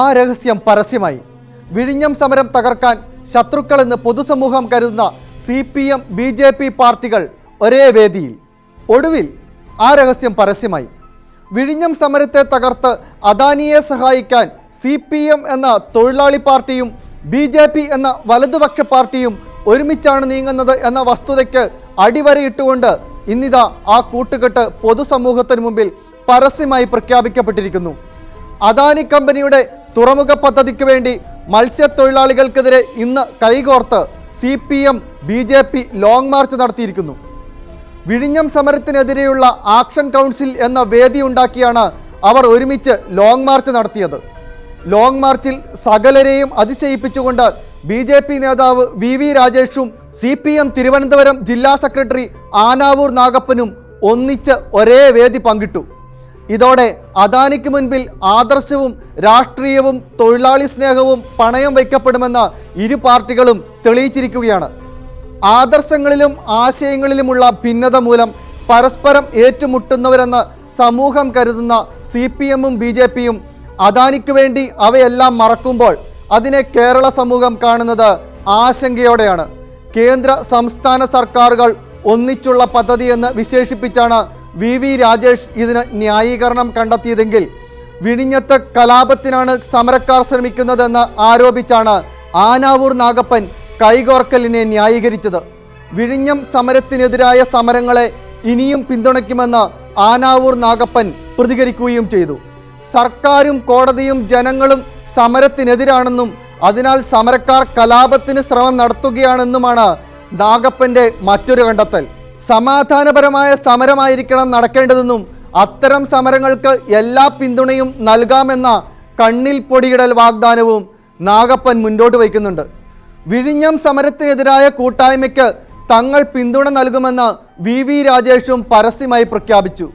ആ രഹസ്യം പരസ്യമായി. വിഴിഞ്ഞം സമരം തകർക്കാൻ ശത്രുക്കളെന്ന് പൊതുസമൂഹം കരുതുന്ന C P M B J P പാർട്ടികൾ ഒരേ വേദിയിൽ. ഒടുവിൽ ആ രഹസ്യം പരസ്യമായി. വിഴിഞ്ഞം സമരത്തെ തകർത്ത് അദാനിയെ സഹായിക്കാൻ സി പി എം എന്ന തൊഴിലാളി പാർട്ടിയും ബി ജെ പി എന്ന വലതുപക്ഷ പാർട്ടിയും ഒരുമിച്ചാണ് നീങ്ങുന്നത് എന്ന വസ്തുതയ്ക്ക് അടിവരയിട്ടുകൊണ്ട് ഇന്നിതാ ആ കൂട്ടുകെട്ട് പൊതുസമൂഹത്തിന് മുമ്പിൽ പരസ്യമായി പ്രഖ്യാപിക്കപ്പെട്ടിരിക്കുന്നു. അദാനി കമ്പനിയുടെ തുറമുഖ പദ്ധതിക്ക് വേണ്ടി മത്സ്യത്തൊഴിലാളികൾക്കെതിരെ ഇന്ന് കൈകോർത്ത് C P M B J P long march നടത്തിയിരിക്കുന്നു. വിഴിഞ്ഞം സമരത്തിനെതിരെയുള്ള ആക്ഷൻ കൗൺസിൽ എന്ന വേദി ഉണ്ടാക്കിയാണ് അവർ ഒരുമിച്ച് ലോങ് മാർച്ച് നടത്തിയത്. ലോങ് മാർച്ചിൽ സകലരെയും അതിശയിപ്പിച്ചുകൊണ്ട് ബി ജെ പി നേതാവ് വി വി രാജേഷും സി പി എം തിരുവനന്തപുരം ജില്ലാ സെക്രട്ടറി ആനാവൂർ നാഗപ്പനും ഒന്നിച്ച് ഒരേ വേദി പങ്കിട്ടു. ഇതോടെ അദാനിക്ക് മുൻപിൽ ആദർശവും രാഷ്ട്രീയവും തൊഴിലാളി സ്നേഹവും പണയം വയ്ക്കപ്പെടുമെന്ന് ഇരു പാർട്ടികളും തെളിയിച്ചിരിക്കുകയാണ്. ആദർശങ്ങളിലും ആശയങ്ങളിലുമുള്ള ഭിന്നത മൂലം പരസ്പരം ഏറ്റുമുട്ടുന്നവരെന്ന് സമൂഹം കരുതുന്ന സി പി എമ്മും ബി ജെ പിയും അദാനിക്ക് വേണ്ടി അവയെല്ലാം മറക്കുമ്പോൾ അതിനെ കേരള സമൂഹം കാണുന്നത് ആശങ്കയോടെയാണ്. കേന്ദ്ര സംസ്ഥാന സർക്കാരുകൾ ഒന്നിച്ചുള്ള പദ്ധതിയെന്ന് വിശേഷിപ്പിച്ചാണ് വി വി രാജേഷ് ഇതിന് ന്യായീകരണം കണ്ടെത്തിയതെങ്കിൽ വിഴിഞ്ഞത്ത് കലാപത്തിനാണ് സമരക്കാർ ശ്രമിക്കുന്നതെന്ന് ആരോപിച്ചാണ് ആനാവൂർ നാഗപ്പൻ കൈകോർക്കലിനെ ന്യായീകരിച്ചത്. വിഴിഞ്ഞം സമരത്തിനെതിരായ സമരങ്ങളെ ഇനിയും പിന്തുണയ്ക്കുമെന്ന് ആനാവൂർ നാഗപ്പൻ പ്രതികരിക്കുകയും ചെയ്തു. സർക്കാരും കോടതിയും ജനങ്ങളും സമരത്തിനെതിരാണെന്നും അതിനാൽ സമരക്കാർ കലാപത്തിന് ശ്രമം നടത്തുകയാണെന്നുമാണ് നാഗപ്പന്റെ മറ്റൊരു കണ്ടെത്തൽ. സമാധാനപരമായ സമരമായിരിക്കണം നടക്കേണ്ടതെന്നും അത്തരം സമരങ്ങൾക്ക് എല്ലാ പിന്തുണയും നൽകാമെന്ന കണ്ണിൽ പൊടിയിടൽ വാഗ്ദാനവും നാഗപ്പൻ മുന്നോട്ട് വയ്ക്കുന്നുണ്ട്. വിഴിഞ്ഞം സമരത്തിനെതിരായ കൂട്ടായ്മയ്ക്ക് തങ്ങൾ പിന്തുണ നൽകുമെന്ന് വി വി രാജേഷും പരസ്യമായി പ്രഖ്യാപിച്ചു.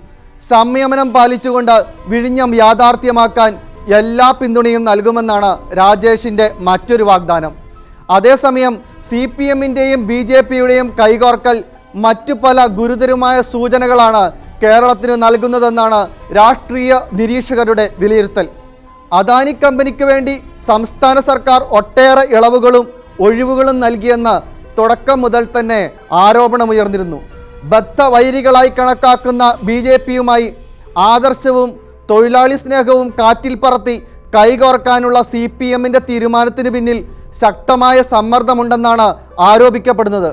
സംയമനം പാലിച്ചുകൊണ്ട് വിഴിഞ്ഞം യാഥാർത്ഥ്യമാക്കാൻ എല്ലാ പിന്തുണയും നൽകുമെന്നാണ് രാജേഷിന്റെ മറ്റൊരു വാഗ്ദാനം. അതേസമയം സി പി എമ്മിന്റെയും ബി ജെ പിയുടെയും കൈകോർക്കൽ മറ്റു പല ഗുരുതരമായ സൂചനകളാണ് കേരളത്തിന് നൽകുന്നതെന്നാണ് രാഷ്ട്രീയ നിരീക്ഷകരുടെ വിലയിരുത്തൽ. അദാനി കമ്പനിക്ക് വേണ്ടി സംസ്ഥാന സർക്കാർ ഒട്ടേറെ ഇളവുകളും ഒഴിവുകളും നൽകിയെന്ന് തുടക്കം മുതൽ തന്നെ ആരോപണമുയർന്നിരുന്നു. ബദ്ധ വൈരികളായി കണക്കാക്കുന്ന ബി ജെ പിയുമായി ആദർശവും തൊഴിലാളി സ്നേഹവും കാറ്റിൽ പറത്തി കൈകോർക്കാനുള്ള സി പി എമ്മിന്റെ തീരുമാനത്തിന് പിന്നിൽ ശക്തമായ സമ്മർദ്ദമുണ്ടെന്നാണ് ആരോപിക്കപ്പെടുന്നത്.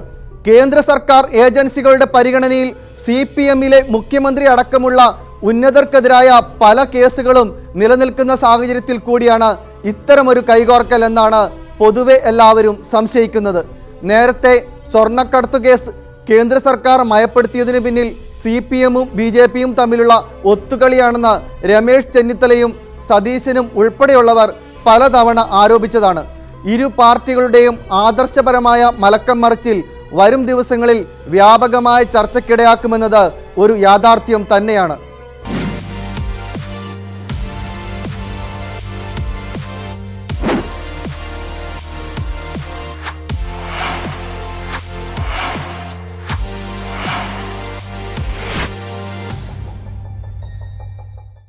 കേന്ദ്ര സർക്കാർ ഏജൻസികളുടെ പരിഗണനയിൽ സി പി എമ്മിലെ മുഖ്യമന്ത്രി അടക്കമുള്ള ഉന്നതർക്കെതിരായ പല കേസുകളും നിലനിൽക്കുന്ന സാഹചര്യത്തിൽ കൂടിയാണ് ഇത്തരമൊരു കൈകോർക്കൽ എന്നാണ് പൊതുവെ എല്ലാവരും സംശയിക്കുന്നത്. നേരത്തെ സ്വർണക്കടത്ത് കേസ് കേന്ദ്ര സർക്കാർ മയപ്പെടുത്തിയതിനു പിന്നിൽ സി പി എമ്മും ബി ജെ പിയും തമ്മിലുള്ള ഒത്തുകളിയാണെന്ന് രമേശ് ചെന്നിത്തലയും സതീശനും ഉൾപ്പെടെയുള്ളവർ പലതവണ ആരോപിച്ചതാണ്. ഇരു പാർട്ടികളുടെയും ആദർശപരമായ മലക്കം മറിച്ചിൽ വരും ദിവസങ്ങളിൽ വ്യാപകമായ ചർച്ചയ്ക്കിടയാക്കുമെന്നത് ഒരു യാഥാർത്ഥ്യം തന്നെയാണ്.